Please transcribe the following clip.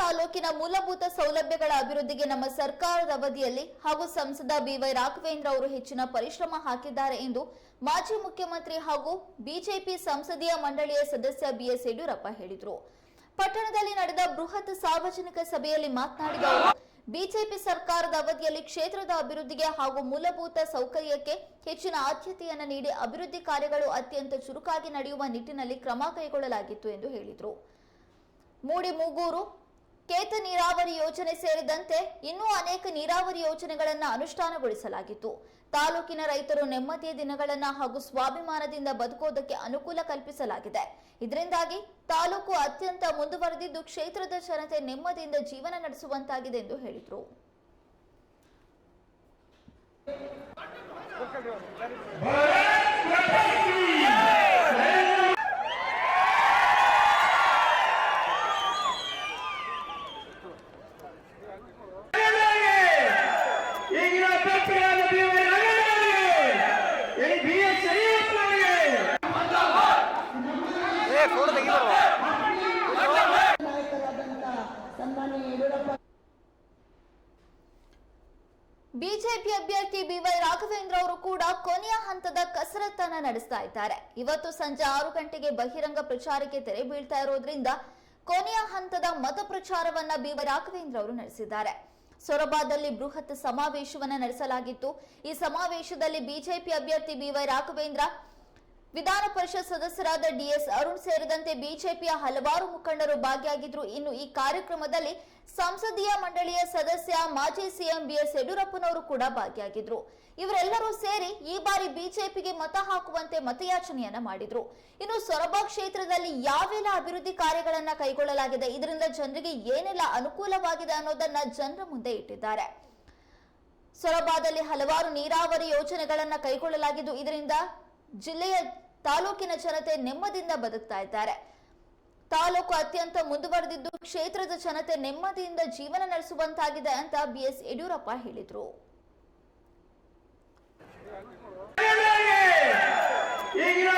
ತಾಲೂಕಿನ ಮೂಲಭೂತ ಸೌಲಭ್ಯಗಳ ಅಭಿವೃದ್ಧಿಗೆ ನಮ್ಮ ಸರ್ಕಾರದ ಅವಧಿಯಲ್ಲಿ ಹಾಗೂ ಸಂಸದ ಬಿವೈ ರಾಘವೇಂದ್ರ ಅವರು ಹೆಚ್ಚಿನ ಪರಿಶ್ರಮ ಹಾಕಿದ್ದಾರೆ ಎಂದು ಮಾಜಿ ಮುಖ್ಯಮಂತ್ರಿ ಹಾಗೂ ಬಿಜೆಪಿ ಸಂಸದೀಯ ಮಂಡಳಿಯ ಸದಸ್ಯ ಬಿಎಸ್ ಯಡಿಯೂರಪ್ಪ ಹೇಳಿದರು. ಪಟ್ಟಣದಲ್ಲಿ ನಡೆದ ಬೃಹತ್ ಸಾರ್ವಜನಿಕ ಸಭೆಯಲ್ಲಿ ಮಾತನಾಡಿದ ಅವರು, ಬಿಜೆಪಿ ಸರ್ಕಾರದ ಅವಧಿಯಲ್ಲಿ ಕ್ಷೇತ್ರದ ಅಭಿವೃದ್ಧಿಗೆ ಹಾಗೂ ಮೂಲಭೂತ ಸೌಕರ್ಯಕ್ಕೆ ಹೆಚ್ಚಿನ ಆದ್ಯತೆಯನ್ನು ನೀಡಿ ಅಭಿವೃದ್ಧಿ ಕಾರ್ಯಗಳು ಅತ್ಯಂತ ಚುರುಕಾಗಿ ನಡೆಯುವ ನಿಟ್ಟಿನಲ್ಲಿ ಕ್ರಮ ಕೈಗೊಳ್ಳಲಾಗಿತ್ತು ಎಂದು ಹೇಳಿದರು. ಮೂಡಿ ಮೂಗೂರು ಕೇತ ನೀರಾವರಿ ಯೋಜನೆ ಸೇರಿದಂತೆ ಇನ್ನೂ ಅನೇಕ ನೀರಾವರಿ ಯೋಜನೆಗಳನ್ನು ಅನುಷ್ಠಾನಗೊಳಿಸಲಾಗಿತ್ತು. ತಾಲೂಕಿನ ರೈತರು ನೆಮ್ಮದಿಯ ದಿನಗಳನ್ನ ಹಾಗೂ ಸ್ವಾಭಿಮಾನದಿಂದ ಬದುಕೋದಕ್ಕೆ ಅನುಕೂಲ ಕಲ್ಪಿಸಲಾಗಿದೆ. ಇದರಿಂದಾಗಿ ತಾಲೂಕು ಅತ್ಯಂತ ಮುಂದುವರೆದಿದ್ದು ಕ್ಷೇತ್ರದ ಜನತೆ ನೆಮ್ಮದಿಯಿಂದ ಜೀವನ ನಡೆಸುವಂತಾಗಿದೆ ಎಂದು ಹೇಳಿದರು. ಬಿಜೆಪಿ ಅಭ್ಯರ್ಥಿ ಬಿವೈ ರಾಘವೇಂದ್ರ ಅವರು ಕೂಡ ಕೊನೆಯ ಹಂತದ ಕಸರತ್ತನ್ನ ನಡೆಸ್ತಾ ಇದ್ದಾರೆ. ಇವತ್ತು ಸಂಜೆ ಆರು ಗಂಟೆಗೆ ಬಹಿರಂಗ ಪ್ರಚಾರಕ್ಕೆ ತೆರೆ ಬೀಳ್ತಾ ಇರೋದ್ರಿಂದ ಕೊನೆಯ ಹಂತದ ಮತ ಪ್ರಚಾರವನ್ನ ಬಿವೈ ರಾಘವೇಂದ್ರ ಅವರು ನಡೆಸಿದ್ದಾರೆ. ಸೊರಬಾದಲ್ಲಿ ಬೃಹತ್ ಸಮಾವೇಶವನ್ನ ನಡೆಸಲಾಗಿತ್ತು. ಈ ಸಮಾವೇಶದಲ್ಲಿ ಬಿಜೆಪಿ ಅಭ್ಯರ್ಥಿ ಬಿವೈ ರಾಘವೇಂದ್ರ ವಿಧಾನ ಪರಿಷತ್ ಸದಸ್ಯರಾದ ಡಿಎಸ್ ಅರುಣ್ ಸೇರಿದಂತೆ ಬಿಜೆಪಿಯ ಹಲವಾರು ಮುಖಂಡರು ಭಾಗಿಯಾಗಿದ್ರು. ಇನ್ನು ಈ ಕಾರ್ಯಕ್ರಮದಲ್ಲಿ ಸಂಸದೀಯ ಮಂಡಳಿಯ ಸದಸ್ಯ ಮಾಜಿ ಸಿಎಂ ಬಿಎಸ್ ಯಡಿಯೂರಪ್ಪನವರು ಕೂಡ ಭಾಗಿಯಾಗಿದ್ರು. ಇವರೆಲ್ಲರೂ ಸೇರಿ ಈ ಬಾರಿ ಬಿಜೆಪಿಗೆ ಮತ ಹಾಕುವಂತೆ ಮತಯಾಚನೆಯನ್ನ ಮಾಡಿದ್ರು. ಇನ್ನು ಸೊರಬ ಕ್ಷೇತ್ರದಲ್ಲಿ ಯಾವೆಲ್ಲ ಅಭಿವೃದ್ಧಿ ಕಾರ್ಯಗಳನ್ನ ಕೈಗೊಳ್ಳಲಾಗಿದೆ? ಇದರಿಂದ ಜನರಿಗೆ ಏನೆಲ್ಲ ಅನುಕೂಲವಾಗಿದೆ ಅನ್ನೋದನ್ನ ಜನರ ಮುಂದೆ ಇಟ್ಟಿದ್ದಾರೆ. ಸೊರಬಾದಲ್ಲಿ ಹಲವಾರು ನೀರಾವರಿ ಯೋಜನೆಗಳನ್ನ ಕೈಗೊಳ್ಳಲಾಗಿದ್ದು, ಇದರಿಂದ ಜಿಲ್ಲೆಯ ತಾಲೂಕಿನ ಜನತೆ ನೆಮ್ಮದಿಯಿಂದ ಬದುಕ್ತಾ ಇದ್ದಾರೆ. ತಾಲೂಕು ಅತ್ಯಂತ ಮುಂದುವರೆದಿದ್ದು ಕ್ಷೇತ್ರದ ಜನತೆ ನೆಮ್ಮದಿಯಿಂದ ಜೀವನ ನಡೆಸುವಂತಾಗಿದೆ ಅಂತ ಬಿಎಸ್ ಯಡಿಯೂರಪ್ಪ ಹೇಳಿದ್ರು. ಈಗಿನ